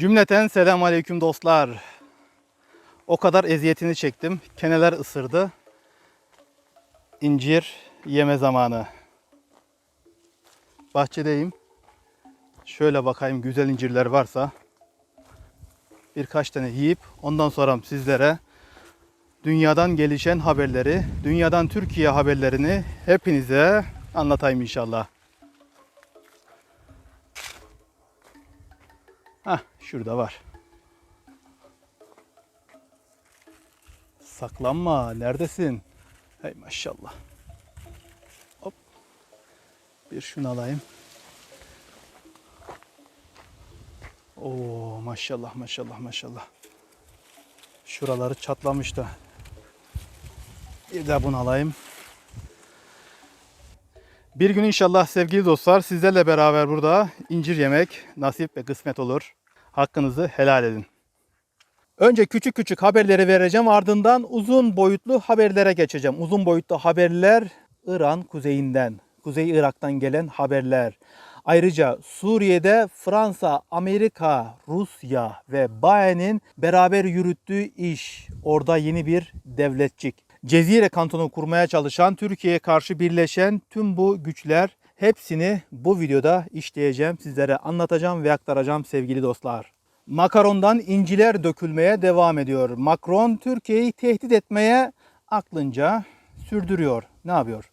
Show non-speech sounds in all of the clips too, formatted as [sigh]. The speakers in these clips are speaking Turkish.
Cümleten selam aleyküm dostlar. O kadar eziyetini çektim. Keneler ısırdı. İncir yeme zamanı. Bahçedeyim. Şöyle bakayım güzel incirler varsa birkaç tane yiyip ondan sonra sizlere dünyadan gelişen haberleri, dünyadan Türkiye haberlerini hepinize anlatayım inşallah. Hah şurada var. Saklanma. Neredesin? Hey maşallah. Hop. Bir şunu alayım. Oo maşallah maşallah maşallah. Şuraları çatlamış da. Bir de bunu alayım. Bir gün inşallah sevgili dostlar sizlerle beraber burada incir yemek nasip ve kısmet olur. Hakkınızı helal edin. Önce küçük küçük haberleri vereceğim ardından uzun boyutlu haberlere geçeceğim. Uzun boyutlu haberler İran kuzeyinden, Kuzey Irak'tan gelen haberler. Ayrıca Suriye'de Fransa, Amerika, Rusya ve Baye'nin beraber yürüttüğü iş. Orada yeni bir devletçik. Cezire kantonu kurmaya çalışan, Türkiye'ye karşı birleşen tüm bu güçler hepsini bu videoda işleyeceğim, sizlere anlatacağım ve aktaracağım sevgili dostlar. Makaron'dan inciler dökülmeye devam ediyor. Macron Türkiye'yi tehdit etmeye aklınca sürdürüyor. Ne yapıyor?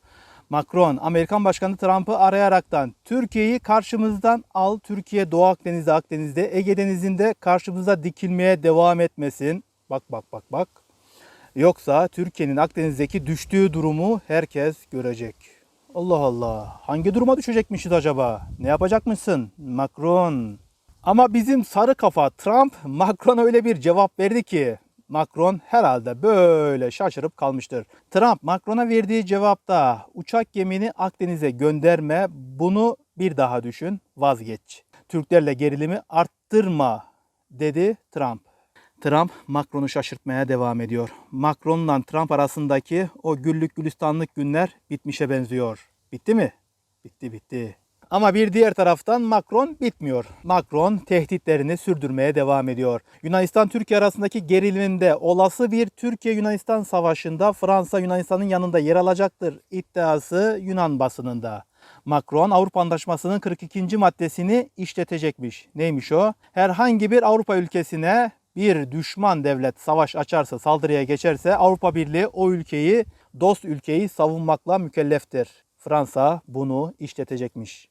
Macron, Amerikan Başkanı Trump'ı arayaraktan Türkiye'yi karşımızdan al. Türkiye Doğu Akdeniz'de, Akdeniz'de, Ege Denizi'nde karşımıza dikilmeye devam etmesin. Bak bak bak bak. Yoksa Türkiye'nin Akdeniz'deki düştüğü durumu herkes görecek. Allah Allah. Hangi duruma düşecekmişiz acaba? Ne yapacakmışsın? Macron. Ama bizim sarı kafa Trump [laughs] Macron'a öyle bir cevap verdi ki Macron herhalde böyle şaşırıp kalmıştır. Trump Macron'a verdiği cevapta uçak gemini Akdeniz'e gönderme bunu bir daha düşün vazgeç. Türklerle gerilimi arttırma dedi Trump. Trump Macron'u şaşırtmaya devam ediyor. Macron'la Trump arasındaki o güllük gülistanlık günler bitmişe benziyor. Bitti mi? Bitti bitti. Ama bir diğer taraftan Macron bitmiyor. Macron tehditlerini sürdürmeye devam ediyor. Yunanistan-Türkiye arasındaki gerilimde olası bir Türkiye-Yunanistan savaşında Fransa Yunanistan'ın yanında yer alacaktır iddiası Yunan basınında. Macron Avrupa Antlaşması'nın 42. maddesini işletecekmiş. Neymiş o? Herhangi bir Avrupa ülkesine bir düşman devlet savaş açarsa, saldırıya geçerse Avrupa Birliği o ülkeyi, dost ülkeyi savunmakla mükelleftir. Fransa bunu işletecekmiş.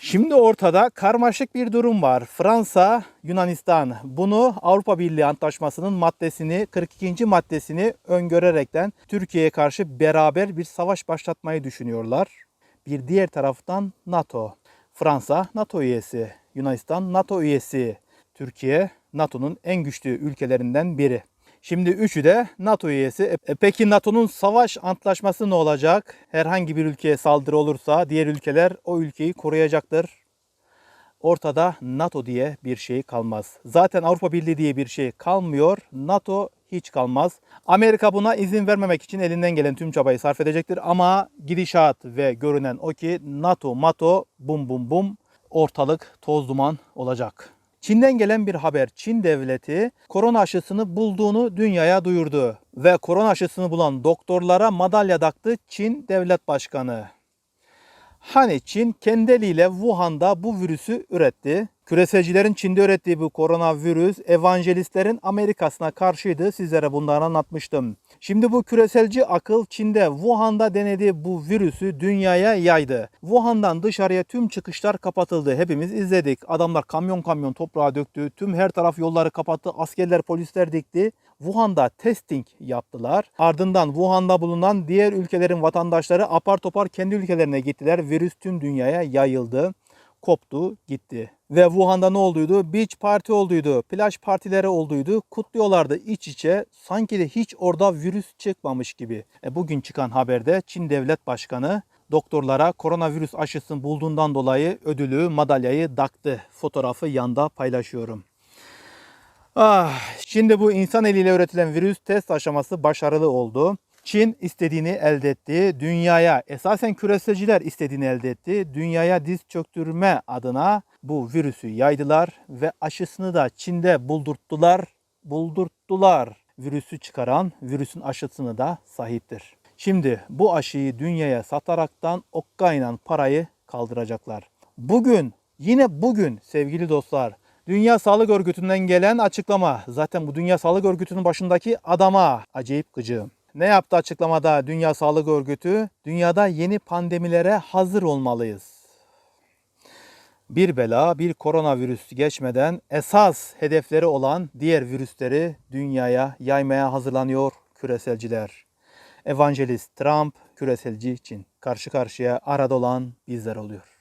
Şimdi ortada karmaşık bir durum var. Fransa, Yunanistan bunu Avrupa Birliği Antlaşması'nın maddesini 42. maddesini öngörerekten Türkiye'ye karşı beraber bir savaş başlatmayı düşünüyorlar. Bir diğer taraftan NATO. Fransa NATO üyesi, Yunanistan NATO üyesi, Türkiye NATO'nun en güçlü ülkelerinden biri. Şimdi üçü de NATO üyesi. E, peki NATO'nun savaş antlaşması ne olacak? Herhangi bir ülkeye saldırı olursa diğer ülkeler o ülkeyi koruyacaktır. Ortada NATO diye bir şey kalmaz. Zaten Avrupa Birliği diye bir şey kalmıyor. NATO hiç kalmaz. Amerika buna izin vermemek için elinden gelen tüm çabayı sarf edecektir. Ama gidişat ve görünen o ki NATO, MATO bum bum bum ortalık toz duman olacak. Çin'den gelen bir haber. Çin devleti korona aşısını bulduğunu dünyaya duyurdu. Ve korona aşısını bulan doktorlara madalya taktı Çin devlet başkanı. Hani Çin kendi Wuhan'da bu virüsü üretti. Küreselcilerin Çin'de ürettiği bu koronavirüs evangelistlerin Amerika'sına karşıydı. Sizlere bunları anlatmıştım. Şimdi bu küreselci akıl Çin'de Wuhan'da denediği bu virüsü dünyaya yaydı. Wuhan'dan dışarıya tüm çıkışlar kapatıldı. Hepimiz izledik. Adamlar kamyon kamyon toprağa döktü. Tüm her taraf yolları kapattı. Askerler, polisler dikti. Wuhan'da testing yaptılar. Ardından Wuhan'da bulunan diğer ülkelerin vatandaşları apar topar kendi ülkelerine gittiler. Virüs tüm dünyaya yayıldı koptu gitti. Ve Wuhan'da ne olduydu? Beach parti olduydu. Plaj partileri olduydu. Kutluyorlardı iç içe. Sanki de hiç orada virüs çıkmamış gibi. E bugün çıkan haberde Çin Devlet Başkanı doktorlara koronavirüs aşısını bulduğundan dolayı ödülü, madalyayı daktı. Fotoğrafı yanda paylaşıyorum. Ah, şimdi bu insan eliyle üretilen virüs test aşaması başarılı oldu. Çin istediğini elde etti. Dünyaya esasen küreselciler istediğini elde etti. Dünyaya diz çöktürme adına bu virüsü yaydılar ve aşısını da Çin'de buldurttular. Buldurttular. Virüsü çıkaran virüsün aşısını da sahiptir. Şimdi bu aşıyı dünyaya sataraktan okkayla parayı kaldıracaklar. Bugün yine bugün sevgili dostlar Dünya Sağlık Örgütü'nden gelen açıklama. Zaten bu Dünya Sağlık Örgütü'nün başındaki adama acayip gıcığım. Ne yaptı açıklamada Dünya Sağlık Örgütü? Dünyada yeni pandemilere hazır olmalıyız. Bir bela, bir koronavirüs geçmeden esas hedefleri olan diğer virüsleri dünyaya yaymaya hazırlanıyor küreselciler. Evangelist Trump, küreselci için karşı karşıya arada olan bizler oluyor.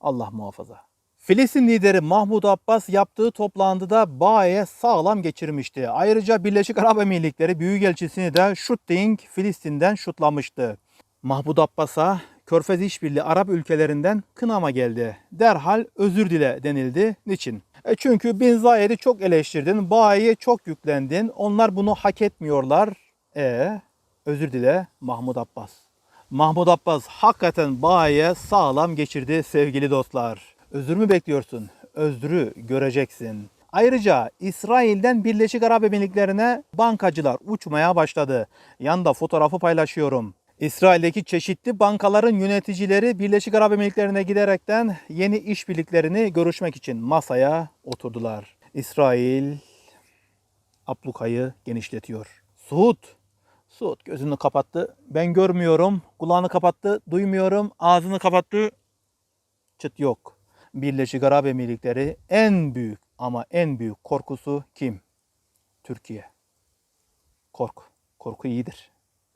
Allah muhafaza. Filistin lideri Mahmud Abbas yaptığı toplantıda Bae'ye sağlam geçirmişti. Ayrıca Birleşik Arap Emirlikleri Büyükelçisini de shooting Filistin'den şutlamıştı. Mahmud Abbas'a Körfez İşbirliği Arap ülkelerinden kınama geldi. Derhal özür dile denildi. Niçin? E çünkü Bin Zayed'i çok eleştirdin, Bae'ye çok yüklendin. Onlar bunu hak etmiyorlar. E özür dile Mahmud Abbas. Mahmud Abbas hakikaten Bae'ye sağlam geçirdi sevgili dostlar. Özür mü bekliyorsun? Özrü göreceksin. Ayrıca İsrail'den Birleşik Arap Emirlikleri'ne bankacılar uçmaya başladı. Yanda fotoğrafı paylaşıyorum. İsrail'deki çeşitli bankaların yöneticileri Birleşik Arap Emirlikleri'ne giderekten yeni işbirliklerini görüşmek için masaya oturdular. İsrail ablukayı genişletiyor. Suud, Suud gözünü kapattı. Ben görmüyorum. Kulağını kapattı. Duymuyorum. Ağzını kapattı. Çıt yok. Birleşik Arap Emirlikleri en büyük ama en büyük korkusu kim? Türkiye. Kork. Korku iyidir.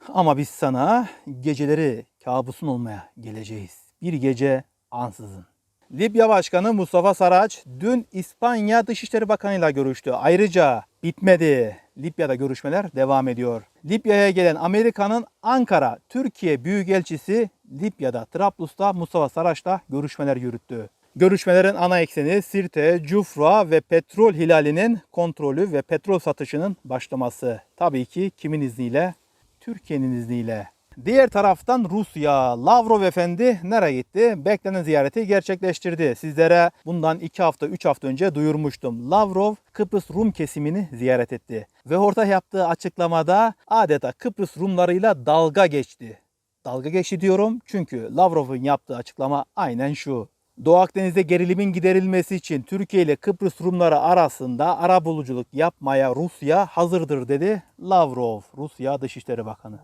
Ama biz sana geceleri kabusun olmaya geleceğiz. Bir gece ansızın. Libya Başkanı Mustafa Saraç dün İspanya Dışişleri Bakanı ile görüştü. Ayrıca bitmedi. Libya'da görüşmeler devam ediyor. Libya'ya gelen Amerika'nın Ankara Türkiye Büyükelçisi Libya'da Trablus'ta Mustafa Saraç'la görüşmeler yürüttü. Görüşmelerin ana ekseni Sirte, Cufra ve petrol hilalinin kontrolü ve petrol satışının başlaması. Tabii ki kimin izniyle? Türkiye'nin izniyle. Diğer taraftan Rusya, Lavrov Efendi nereye gitti? Beklenen ziyareti gerçekleştirdi. Sizlere bundan 2 hafta 3 hafta önce duyurmuştum. Lavrov Kıbrıs Rum kesimini ziyaret etti. Ve orada yaptığı açıklamada adeta Kıbrıs Rumlarıyla dalga geçti. Dalga geçti diyorum çünkü Lavrov'un yaptığı açıklama aynen şu. Doğu Akdeniz'de gerilimin giderilmesi için Türkiye ile Kıbrıs Rumları arasında arabuluculuk yapmaya Rusya hazırdır dedi Lavrov, Rusya Dışişleri Bakanı.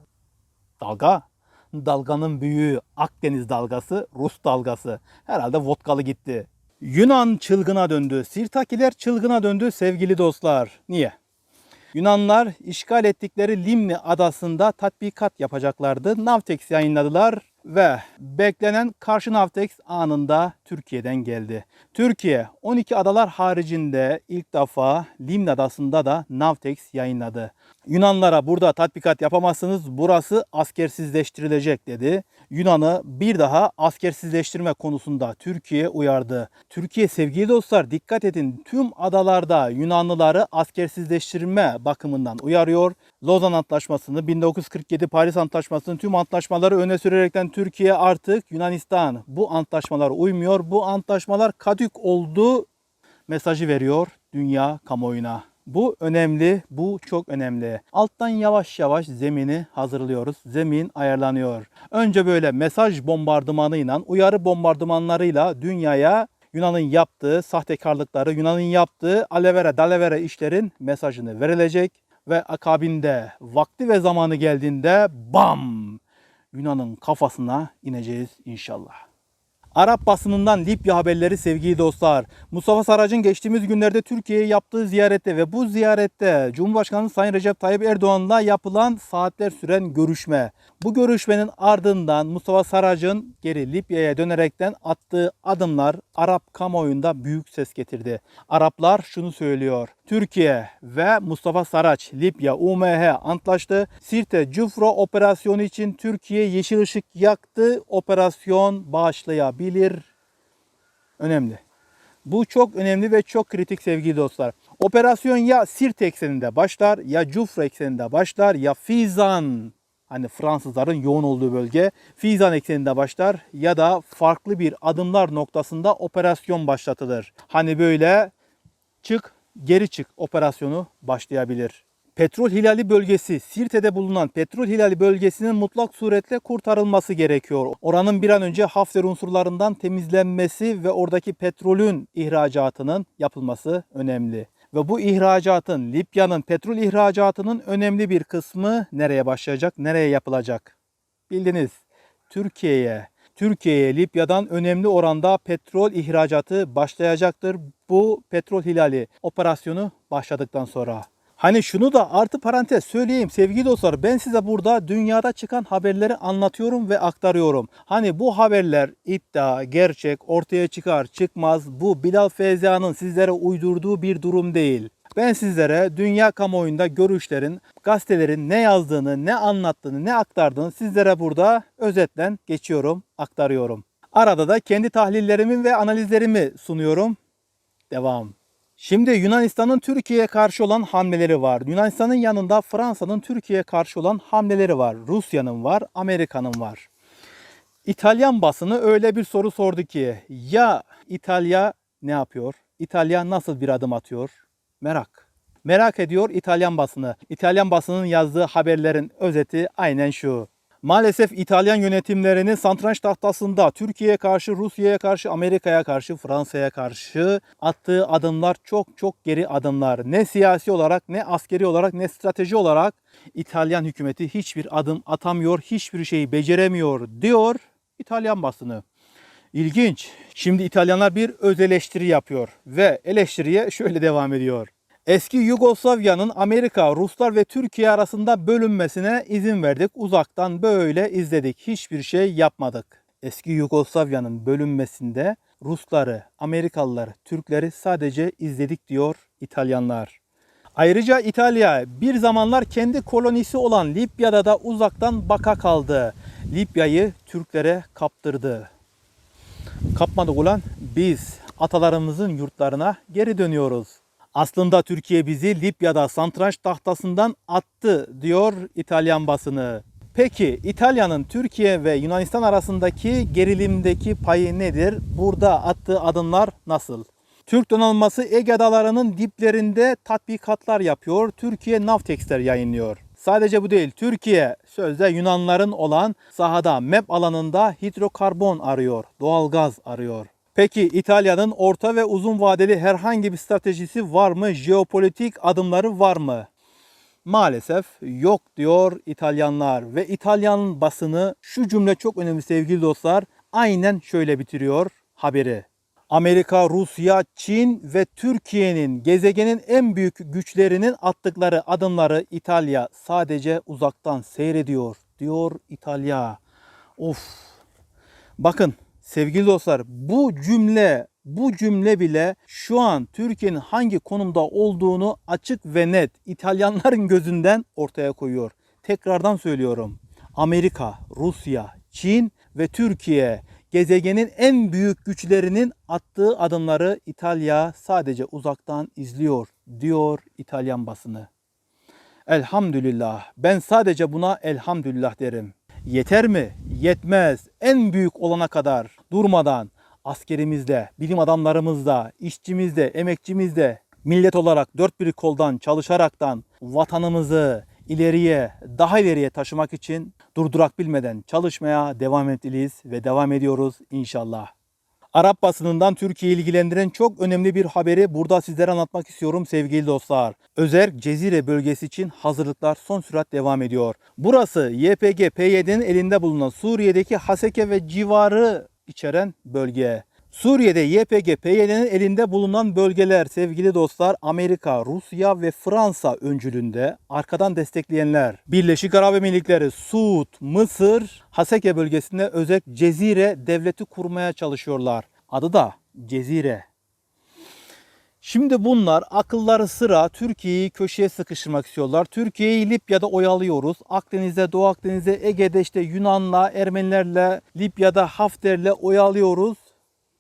Dalga, dalganın büyüğü Akdeniz dalgası, Rus dalgası. Herhalde vodkalı gitti. Yunan çılgına döndü, Sirtakiler çılgına döndü sevgili dostlar. Niye? Yunanlar işgal ettikleri Limni adasında tatbikat yapacaklardı. Navtex yayınladılar ve beklenen karşı Navtex anında Türkiye'den geldi. Türkiye 12 adalar haricinde ilk defa Limni adasında da Navtex yayınladı. Yunanlara burada tatbikat yapamazsınız burası askersizleştirilecek dedi. Yunan'ı bir daha askersizleştirme konusunda Türkiye uyardı. Türkiye sevgili dostlar dikkat edin tüm adalarda Yunanlıları askersizleştirme bakımından uyarıyor. Lozan Antlaşması'nı 1947 Paris Antlaşması'nın tüm antlaşmaları öne sürerekten Türkiye artık Yunanistan bu antlaşmalara uymuyor. Bu antlaşmalar kadük oldu mesajı veriyor dünya kamuoyuna. Bu önemli, bu çok önemli. Alttan yavaş yavaş zemini hazırlıyoruz. Zemin ayarlanıyor. Önce böyle mesaj bombardımanıyla, uyarı bombardımanlarıyla dünyaya Yunan'ın yaptığı sahtekarlıkları, Yunan'ın yaptığı alevere dalevere işlerin mesajını verilecek ve akabinde vakti ve zamanı geldiğinde bam Yunan'ın kafasına ineceğiz inşallah. Arap basınından Libya haberleri sevgili dostlar. Mustafa Sarac'ın geçtiğimiz günlerde Türkiye'ye yaptığı ziyarette ve bu ziyarette Cumhurbaşkanı Sayın Recep Tayyip Erdoğan'la yapılan saatler süren görüşme. Bu görüşmenin ardından Mustafa Sarac'ın geri Libya'ya dönerekten attığı adımlar Arap kamuoyunda büyük ses getirdi. Araplar şunu söylüyor. Türkiye ve Mustafa Saraç Libya UMH antlaştı. Sirte Cufra operasyonu için Türkiye yeşil ışık yaktı. Operasyon başlayabilir. Önemli. Bu çok önemli ve çok kritik sevgili dostlar. Operasyon ya Sirte ekseninde başlar, ya Cufra ekseninde başlar, ya Fizan Hani Fransızların yoğun olduğu bölge. Fizan ekseninde başlar ya da farklı bir adımlar noktasında operasyon başlatılır. Hani böyle çık geri çık operasyonu başlayabilir. Petrol Hilali bölgesi, Sirte'de bulunan Petrol Hilali bölgesinin mutlak suretle kurtarılması gerekiyor. Oranın bir an önce Hafter unsurlarından temizlenmesi ve oradaki petrolün ihracatının yapılması önemli. Ve bu ihracatın, Libya'nın petrol ihracatının önemli bir kısmı nereye başlayacak, nereye yapılacak? Bildiniz, Türkiye'ye. Türkiye'ye Libya'dan önemli oranda petrol ihracatı başlayacaktır. Bu petrol hilali operasyonu başladıktan sonra. Hani şunu da artı parantez söyleyeyim sevgili dostlar ben size burada dünyada çıkan haberleri anlatıyorum ve aktarıyorum. Hani bu haberler iddia, gerçek, ortaya çıkar çıkmaz bu Bilal Feyza'nın sizlere uydurduğu bir durum değil. Ben sizlere dünya kamuoyunda görüşlerin, gazetelerin ne yazdığını, ne anlattığını, ne aktardığını sizlere burada özetlen geçiyorum, aktarıyorum. Arada da kendi tahlillerimi ve analizlerimi sunuyorum. Devam. Şimdi Yunanistan'ın Türkiye'ye karşı olan hamleleri var. Yunanistan'ın yanında Fransa'nın Türkiye'ye karşı olan hamleleri var. Rusya'nın var, Amerika'nın var. İtalyan basını öyle bir soru sordu ki ya İtalya ne yapıyor? İtalya nasıl bir adım atıyor? Merak. Merak ediyor İtalyan basını. İtalyan basının yazdığı haberlerin özeti aynen şu. Maalesef İtalyan yönetimlerinin satranç tahtasında Türkiye'ye karşı, Rusya'ya karşı, Amerika'ya karşı, Fransa'ya karşı attığı adımlar çok çok geri adımlar. Ne siyasi olarak, ne askeri olarak, ne strateji olarak İtalyan hükümeti hiçbir adım atamıyor, hiçbir şeyi beceremiyor diyor İtalyan basını. İlginç. Şimdi İtalyanlar bir öz eleştiri yapıyor ve eleştiriye şöyle devam ediyor. Eski Yugoslavya'nın Amerika, Ruslar ve Türkiye arasında bölünmesine izin verdik. Uzaktan böyle izledik. Hiçbir şey yapmadık. Eski Yugoslavya'nın bölünmesinde Rusları, Amerikalıları, Türkleri sadece izledik diyor İtalyanlar. Ayrıca İtalya bir zamanlar kendi kolonisi olan Libya'da da uzaktan baka kaldı. Libya'yı Türklere kaptırdı. Kapmadık ulan biz atalarımızın yurtlarına geri dönüyoruz. Aslında Türkiye bizi Libya'da santranç tahtasından attı diyor İtalyan basını. Peki İtalya'nın Türkiye ve Yunanistan arasındaki gerilimdeki payı nedir? Burada attığı adımlar nasıl? Türk donanması Ege adalarının diplerinde tatbikatlar yapıyor. Türkiye Navtex'ler yayınlıyor. Sadece bu değil. Türkiye sözde Yunanların olan sahada MEP alanında hidrokarbon arıyor. Doğalgaz arıyor. Peki İtalya'nın orta ve uzun vadeli herhangi bir stratejisi var mı? Jeopolitik adımları var mı? Maalesef yok diyor İtalyanlar ve İtalyan basını şu cümle çok önemli sevgili dostlar. Aynen şöyle bitiriyor haberi. Amerika, Rusya, Çin ve Türkiye'nin gezegenin en büyük güçlerinin attıkları adımları İtalya sadece uzaktan seyrediyor diyor İtalya. Of. Bakın sevgili dostlar bu cümle bu cümle bile şu an Türkiye'nin hangi konumda olduğunu açık ve net İtalyanların gözünden ortaya koyuyor. Tekrardan söylüyorum. Amerika, Rusya, Çin ve Türkiye gezegenin en büyük güçlerinin attığı adımları İtalya sadece uzaktan izliyor diyor İtalyan basını. Elhamdülillah. Ben sadece buna elhamdülillah derim. Yeter mi? Yetmez. En büyük olana kadar durmadan askerimizde, bilim adamlarımızda, işçimizde, emekçimizde millet olarak dört bir koldan çalışaraktan vatanımızı ileriye, daha ileriye taşımak için durdurak bilmeden çalışmaya devam etmeliyiz ve devam ediyoruz inşallah. Arap basınından Türkiye'yi ilgilendiren çok önemli bir haberi burada sizlere anlatmak istiyorum sevgili dostlar. Özerk Cezire bölgesi için hazırlıklar son sürat devam ediyor. Burası YPG PYD'nin elinde bulunan Suriye'deki Haseke ve civarı içeren bölge. Suriye'de YPG PYD'nin elinde bulunan bölgeler sevgili dostlar Amerika, Rusya ve Fransa öncülüğünde arkadan destekleyenler. Birleşik Arap Emirlikleri, Suud, Mısır, Haseke bölgesinde özel Cezire devleti kurmaya çalışıyorlar. Adı da Cezire. Şimdi bunlar akılları sıra Türkiye'yi köşeye sıkıştırmak istiyorlar. Türkiye'yi Libya'da oyalıyoruz. Akdeniz'de, Doğu Akdeniz'de, Ege'de işte Yunan'la, Ermenilerle, Libya'da Hafter'le oyalıyoruz.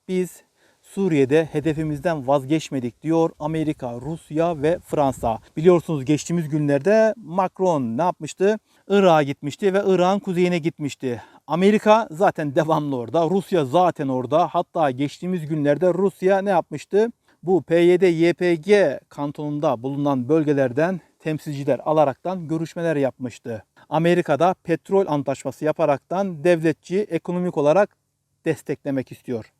Biz Suriye'de hedefimizden vazgeçmedik diyor Amerika, Rusya ve Fransa. Biliyorsunuz geçtiğimiz günlerde Macron ne yapmıştı? Irak'a gitmişti ve Irak'ın kuzeyine gitmişti. Amerika zaten devamlı orada. Rusya zaten orada. Hatta geçtiğimiz günlerde Rusya ne yapmıştı? Bu PYD, YPG kantonunda bulunan bölgelerden temsilciler alaraktan görüşmeler yapmıştı. Amerika'da petrol antlaşması yaparaktan devletçi ekonomik olarak desteklemek istiyor.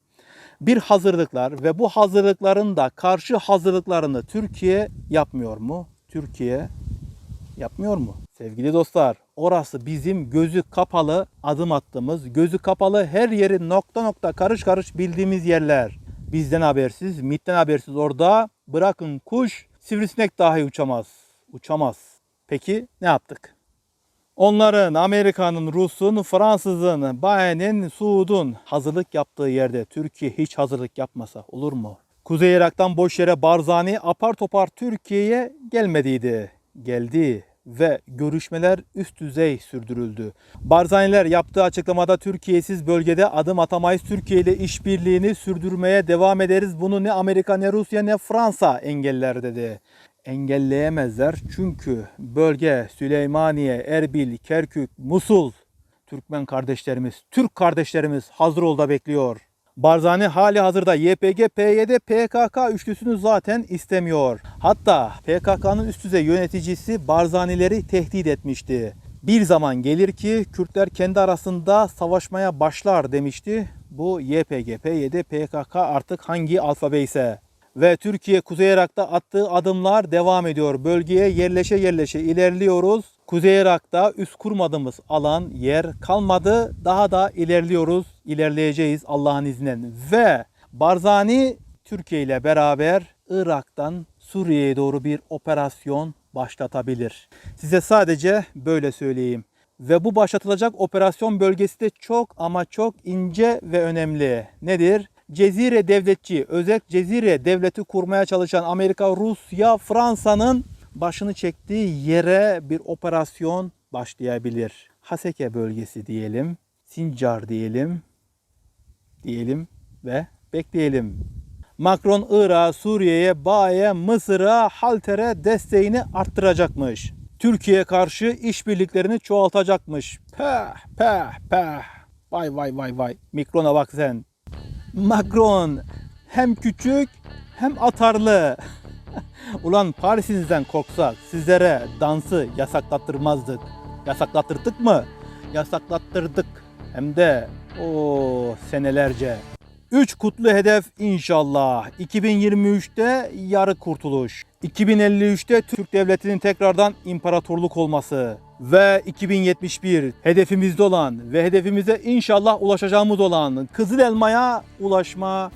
Bir hazırlıklar ve bu hazırlıkların da karşı hazırlıklarını Türkiye yapmıyor mu? Türkiye yapmıyor mu? Sevgili dostlar, orası bizim gözü kapalı adım attığımız, gözü kapalı her yeri nokta nokta karış karış bildiğimiz yerler. Bizden habersiz, MIT'ten habersiz orada bırakın kuş, sivrisinek dahi uçamaz. Uçamaz. Peki ne yaptık? Onların, Amerika'nın, Rus'un, Fransız'ın, Bayen'in, Suud'un hazırlık yaptığı yerde Türkiye hiç hazırlık yapmasa olur mu? Kuzey Irak'tan boş yere Barzani apar topar Türkiye'ye gelmediydi. Geldi ve görüşmeler üst düzey sürdürüldü. Barzaniler yaptığı açıklamada Türkiye'siz bölgede adım atamayız. Türkiye ile işbirliğini sürdürmeye devam ederiz. Bunu ne Amerika ne Rusya ne Fransa engeller dedi engelleyemezler. Çünkü bölge Süleymaniye, Erbil, Kerkük, Musul Türkmen kardeşlerimiz, Türk kardeşlerimiz hazır olda bekliyor. Barzani hali hazırda YPG, PYD, PKK üçlüsünü zaten istemiyor. Hatta PKK'nın üst düzey yöneticisi Barzanileri tehdit etmişti. Bir zaman gelir ki Kürtler kendi arasında savaşmaya başlar demişti. Bu YPG, PYD, PKK artık hangi alfabe ise ve Türkiye Kuzey Irak'ta attığı adımlar devam ediyor. Bölgeye yerleşe yerleşe ilerliyoruz. Kuzey Irak'ta üst kurmadığımız alan, yer kalmadı. Daha da ilerliyoruz, ilerleyeceğiz Allah'ın izniyle. Ve Barzani Türkiye ile beraber Irak'tan Suriye'ye doğru bir operasyon başlatabilir. Size sadece böyle söyleyeyim. Ve bu başlatılacak operasyon bölgesi de çok ama çok ince ve önemli. Nedir? Cezire devletçi, özel Cezire devleti kurmaya çalışan Amerika, Rusya, Fransa'nın başını çektiği yere bir operasyon başlayabilir. Haseke bölgesi diyelim, Sincar diyelim, diyelim ve bekleyelim. Macron Irak'a, Suriye'ye, Bağ'e, Mısır'a, Halter'e desteğini arttıracakmış. Türkiye'ye karşı işbirliklerini çoğaltacakmış. Peh, peh, peh. Vay vay vay vay. Mikron'a bak sen. Macron hem küçük hem atarlı. Ulan Paris'inizden korksak sizlere dansı yasaklattırmazdık. Yasaklattırdık mı? Yasaklattırdık. Hem de o senelerce. Üç kutlu hedef inşallah. 2023'te yarı kurtuluş. 2053'te Türk Devleti'nin tekrardan imparatorluk olması. Ve 2071 hedefimizde olan ve hedefimize inşallah ulaşacağımız olan Kızıl Elma'ya ulaşma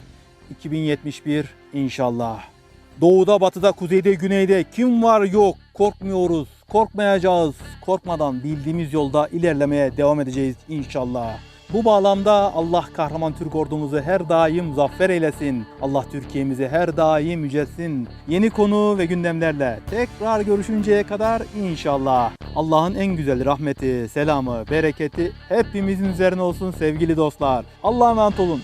2071 inşallah. Doğuda, batıda, kuzeyde, güneyde kim var yok korkmuyoruz, korkmayacağız. Korkmadan bildiğimiz yolda ilerlemeye devam edeceğiz inşallah. Bu bağlamda Allah kahraman Türk ordumuzu her daim zafer eylesin. Allah Türkiye'mizi her daim yücelsin. Yeni konu ve gündemlerle tekrar görüşünceye kadar inşallah. Allah'ın en güzel rahmeti, selamı, bereketi hepimizin üzerine olsun sevgili dostlar. Allah'a emanet olun.